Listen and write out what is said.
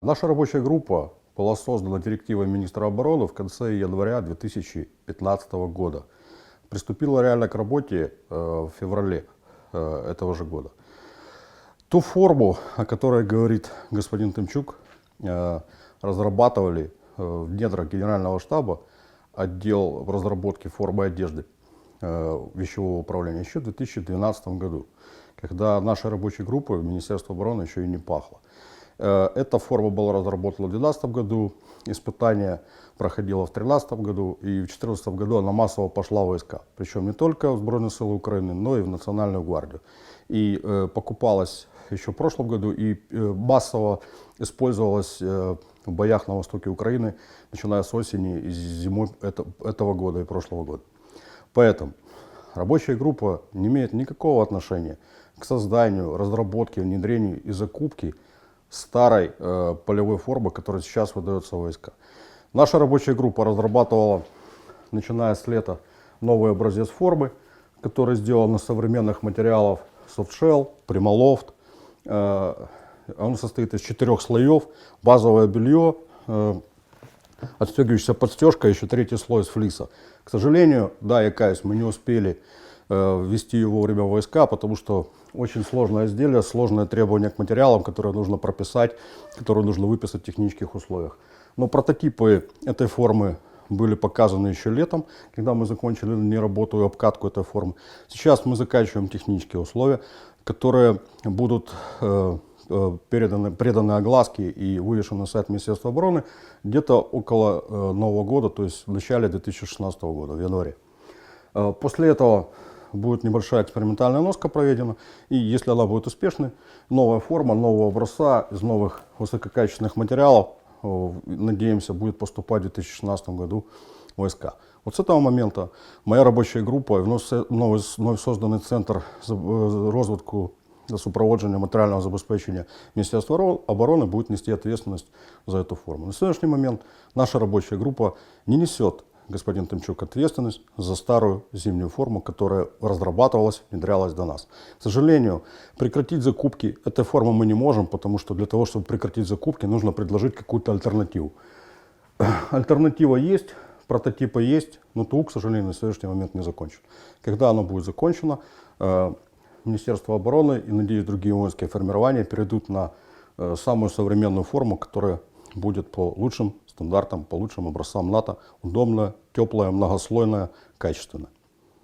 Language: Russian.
Наша рабочая группа была создана директивой министра обороны в конце января 2015 года. Приступила реально к работе э, в феврале э, этого же года. Ту форму, о которой говорит господин Тымчук, э, разрабатывали в недрах генерального штаба отдел разработки формы одежды вещевого управления еще в 2012 году, когда наша рабочая группа в Министерство обороны еще и не пахла. Э, Эта форма была разработана в 2012 году, испытание проходило в 2013 году, и в 2014 году она массово пошла в войска. Причем не только в Сбройные силы Украины, но и в Национальную гвардию. И э, покупалась еще в прошлом году и э, массово использовалась э, в боях на востоке Украины, начиная с осени и зимой это- этого года и прошлого года. Поэтому рабочая группа не имеет никакого отношения к созданию, разработке, внедрению и закупке старой э, полевой формы, которая сейчас выдается войска. Наша рабочая группа разрабатывала, начиная с лета, новый образец формы, который сделан из современных материалов софтшелл, примолофт. Э, он состоит из четырех слоев, базовое белье, э, отстегивающаяся подстежка, еще третий слой из флиса. К сожалению, да, я каюсь, мы не успели э, ввести его время в войска, потому что очень сложное изделие, сложное требование к материалам, которые нужно прописать, которые нужно выписать в технических условиях. Но прототипы этой формы были показаны еще летом, когда мы закончили не обкатку этой формы. Сейчас мы заканчиваем технические условия, которые будут э, э, переданы, преданы огласке и вывешены на сайт Министерства обороны где-то около э, Нового года, то есть в начале 2016 года, в январе. После этого будет небольшая экспериментальная носка проведена, и если она будет успешной, новая форма, нового образца из новых высококачественных материалов, э, надеемся, будет поступать в 2016 году в войска. Вот с этого момента моя рабочая группа, и вновь се- новый, с- вновь созданный центр за- э, розвитку за супроводження матеріального забезпечення Міністерства ро- обороны будет нести ответственность за эту форму. На сегодняшний момент наша рабочая группа не несет, господин Тымчук, ответственность за старую зимнюю форму, которая разрабатывалась, внедрялась до нас. К сожалению, прекратить закупки этой формы мы не можем, потому что для того, чтобы прекратить закупки, нужно предложить какую-то альтернативу. Альтернатива есть, прототипы есть, но ТУ, к сожалению, на сегодняшний момент не закончен. Когда оно будет закончено, э, Министерство обороны и, надеюсь, другие воинские формирования перейдут на э, самую современную форму, которая будет по лучшим стандартам, по лучшим образцам НАТО, удобная, теплая, многослойная, качественная.